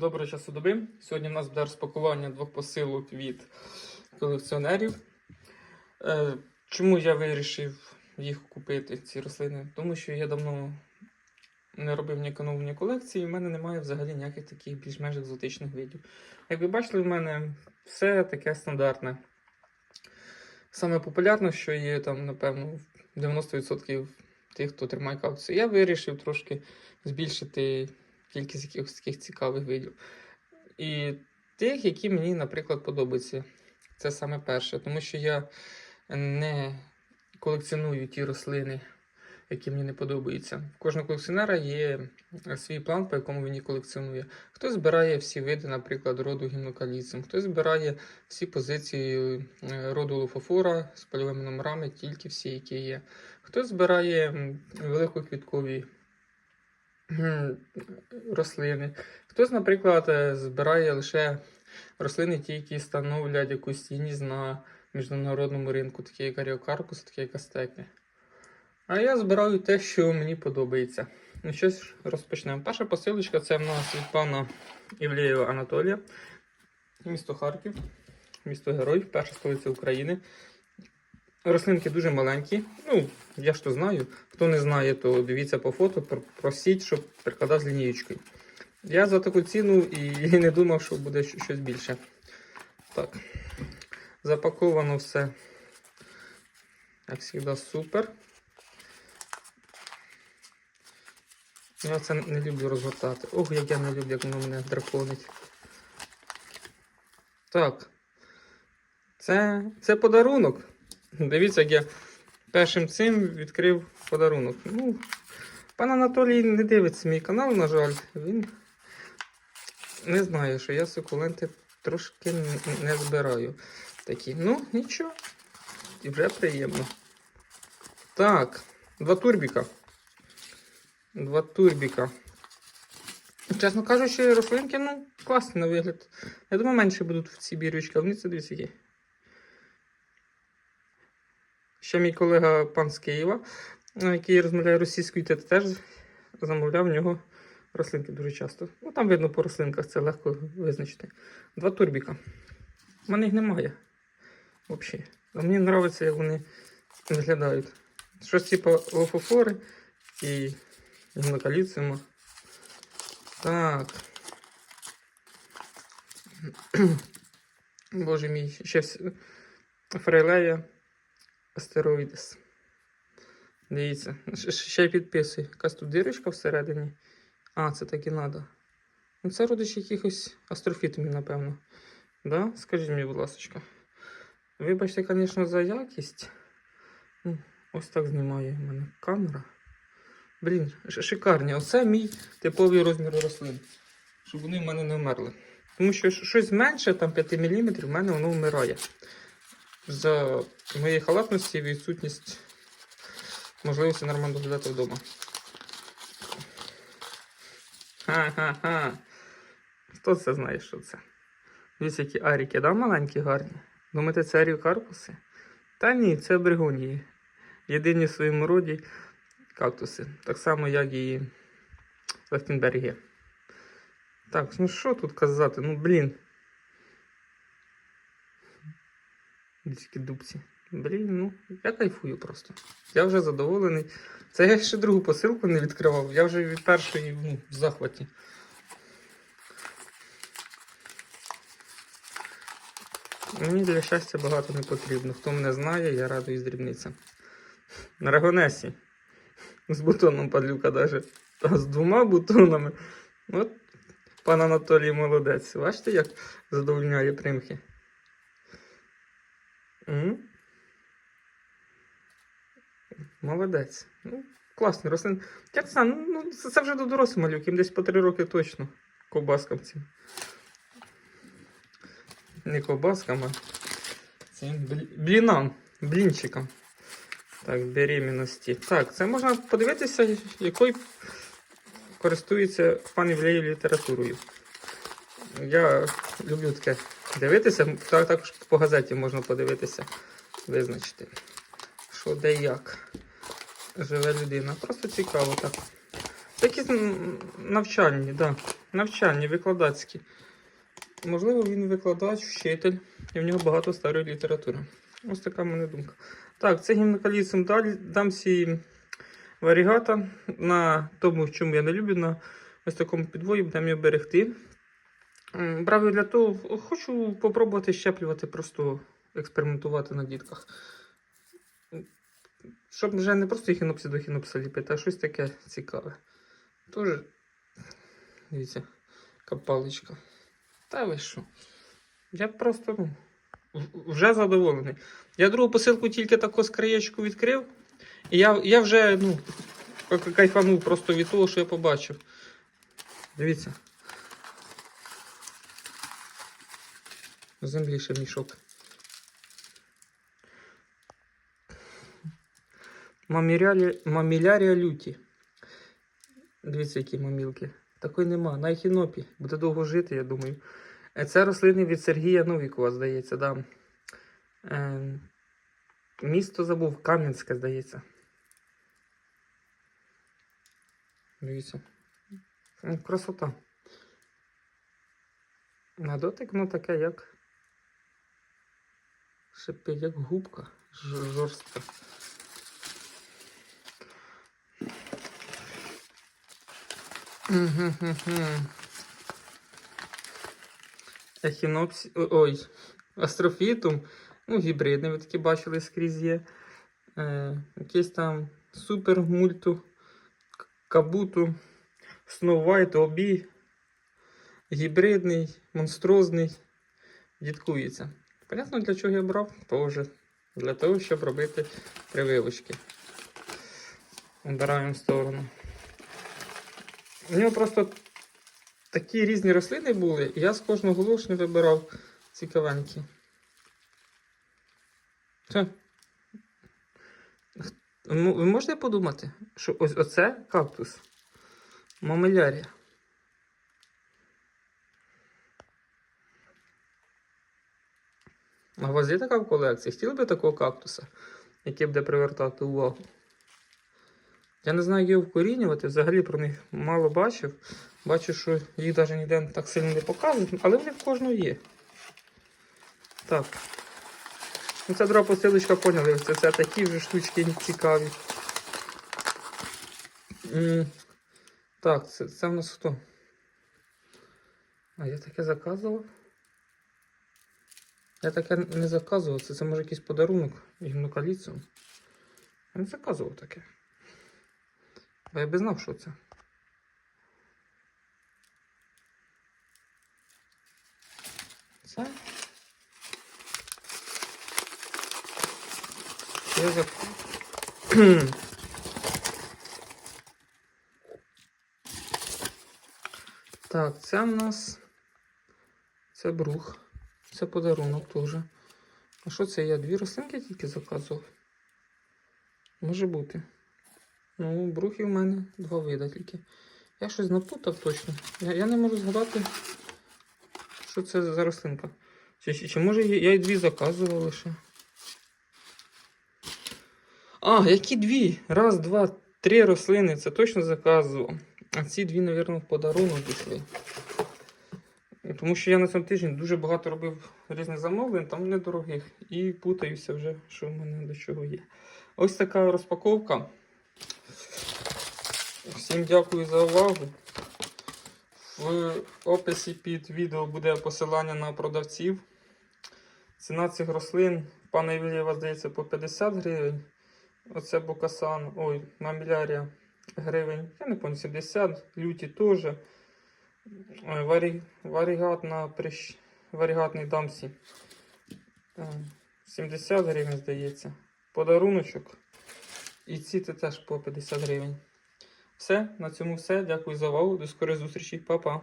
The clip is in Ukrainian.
Доброго часу доби. Сьогодні в нас буде розпакування двох посилок від колекціонерів. Е, Чому я вирішив їх купити, ці рослини? Тому що я давно не робив ні економні колекції, і в мене немає взагалі ніяких таких більш-менш екзотичних видів. Як ви бачили, в мене все таке стандартне. Саме популярне, що є там, напевно, 90% тих, хто тримає кактуси. Я вирішив трошки збільшити кількість якихось таких цікавих видів. І тих, які мені, наприклад, подобаються. Це саме перше, тому що я не колекціоную ті рослини, які мені не подобаються. В кожного колекціонера є свій план, по якому він їх колекціонує. Хтось збирає всі види, наприклад, роду гімнокаліцем, хтось збирає всі позиції е, роду лофофора з польовими номерами, тільки всі, які є. Хтось збирає великоквіткові рослини. Хтось, наприклад, е, збирає лише рослини, ті, які становлять якусь цінність на міжнародному ринку, такі як аріокарпус, такі як астеки. А я збираю те, що мені подобається. Ну, щось розпочнемо. Перша посилочка це в нас від пана Івлєєва Анатолія, місто Харків, місто Герой, перша столиця України. Рослинки дуже маленькі. Ну, я ж то знаю. Хто не знає, то дивіться по фото, просіть, щоб прикладав з лінієчкою. Я за таку ціну і не думав, що буде щось більше. Так. Запаковано все. Як завжди, супер. Я це не люблю розгортати. Ох, як я не люблю, як воно мене драконить. Так. Це, це подарунок. Дивіться, як я першим цим відкрив подарунок. Ну, пан Анатолій не дивиться мій канал, на жаль. Він не знає, що я сукуленти трошки не, збираю. Такі. Ну, нічого. І вже приємно. Так, два турбіка. Два турбіка. Чесно кажучи, рослинки, ну, класні на вигляд. Я думаю, менше будуть в ці бірочки, а вони це дивіться які. Ще мій колега пан з Києва, е, який розмовляє російською, те- теж замовляв в нього рослинки дуже часто. Ну, там видно по рослинках, це легко визначити. Два турбіка. У мене їх немає. Взагалі. А мені подобається, як вони виглядають. Щось типу лофофори і гімнокаліцима. Так. Боже мій, ще фрелея астероїдес. Дивіться, ще й підписує. Якась тут дирочка всередині. А, це так і треба. Ну, це родич якихось астрофітумів, напевно. Да? Скажіть мені, будь ласка. Вибачте, звісно, за якість. Ну, Ось так знімає в мене камера. Блін, шикарні. Оце мій типовий розмір рослин. Щоб вони в мене не вмерли. Тому що щось менше, там 5 мм, в мене воно вмирає. За моєї халатності і відсутність можливості нормально доглядати вдома. Ха-ха-ха. Хто це знає, що це? Дивіться, які аріки, да, маленькі гарні. Думаєте, це аріокарпуси? Та ні, це бригунії. Єдині в своєму роді кактуси. Так само, як і Лефтенберги. Так, ну що тут казати? Ну, блін. Дітські дубці. Блін, ну, я кайфую просто. Я вже задоволений. Це я ще другу посилку не відкривав. Я вже від першої ну, в захваті. Мені для щастя багато не потрібно. Хто мене знає, я радуюсь дрібницям. На рагонесі. З бутоном падлюка даже. А з двома бутонами. От пан Анатолій молодець. Бачите, як задовольняє примхи. Молодець. Ну, класний рослин. Я не ну, ну, це, вже до дорослих малюк, їм десь по три роки точно. Ковбаскам цим. Не ковбаскам, а цим блі- блінам, блінчикам. Так, беременності. Так, це можна подивитися, якою користується пан Євлеєв літературою. Я люблю таке дивитися. Так, також по газеті можна подивитися, визначити, що де як живе людина. Просто цікаво так. М, навчальні. Да. навчальні, викладацькі. Можливо, він викладач, вчитель, і в нього багато старої літератури. Ось така в мене думка. Так, це гімнокаліцем дам всі варігата на тому, в чому я не люблю, на ось такому підвої будемо його берегти. Брав для того, хочу попробувати щеплювати, просто експериментувати на дітках. Щоб вже не просто хінопси до хінопса ліпити, а щось таке цікаве. Тоже, дивіться, капалочка. Та ви що? Я просто ну, вже задоволений. Я другу посилку тільки таку з краєчку відкрив, і я, я вже ну, кайфанув просто від того, що я побачив. Дивіться. Землі ще мішок. Мамілярія люті. Дивіться, які мамілки. Такої нема. На ехінопі. Буде довго жити, я думаю. Е, Це рослини від Сергія Новікова, здається, да. Е, місто забув, Кам'янське, здається. Дивіться. Красота. На дотик, ну таке, як. Шипить, як губка. Жорстка. Ехінопсі... Ой, астрофітум. Ну, гібридний, ви такі бачили скрізь є. Е, якийсь там супер мульту, кабуту, Snow White, обі. Гібридний, монстрозний. Діткується. Понятно, для чого я брав? Тоже. Для того, щоб робити прививочки. Убираємо в сторону. У нього просто такі різні рослини були, і я з кожного голошни вибирав цікавенькі. Ну, Ви можете подумати, що ось оце кактус мамелярія. А у вас є така в колекції? Хотіли би такого кактуса, який буде привертати увагу? Я не знаю, як його вкорінювати, взагалі про них мало бачив. Бачу, що їх навіть ніде так сильно не показують, але вони в кожного є. Так. Ну, це друга посилочка, поняли, це, це такі вже штучки цікаві. Так, це, це в нас хто? А я таке заказував? Я таке не заказував, це, це може якийсь подарунок гімнокаліцем. Я не заказував таке. Бо я би знав, що це. Це. Я за... так, це в нас. Це брух. Це подарунок теж. А що це? Я дві рослинки тільки заказував? Може бути. Ну, брухи в мене два вида тільки. Я щось напутав точно. Я, я не можу згадати, що це за рослинка. Чи, чи, чи може я, і дві заказував лише. А, які дві? Раз, два, три рослини. Це точно заказував. А ці дві, мабуть, в подарунок пішли. Тому що я на цьому тижні дуже багато робив різних замовлень, там недорогих. І путаюся вже, що в мене до чого є. Ось така розпаковка. Всім дякую за увагу. В описі під відео буде посилання на продавців. Ціна цих рослин пана Євлієва здається по 50 гривень. Оце бокасан, ой, мамілярія гривень. Я не пам'ятаю, 70, люті теж. Варі, варігат на прищ, варігатний дамсі. Е, 70 гривень, здається. Подаруночок. І ці теж по 50 гривень. Все, на цьому все. Дякую за увагу. До скорої зустрічі. Па-па.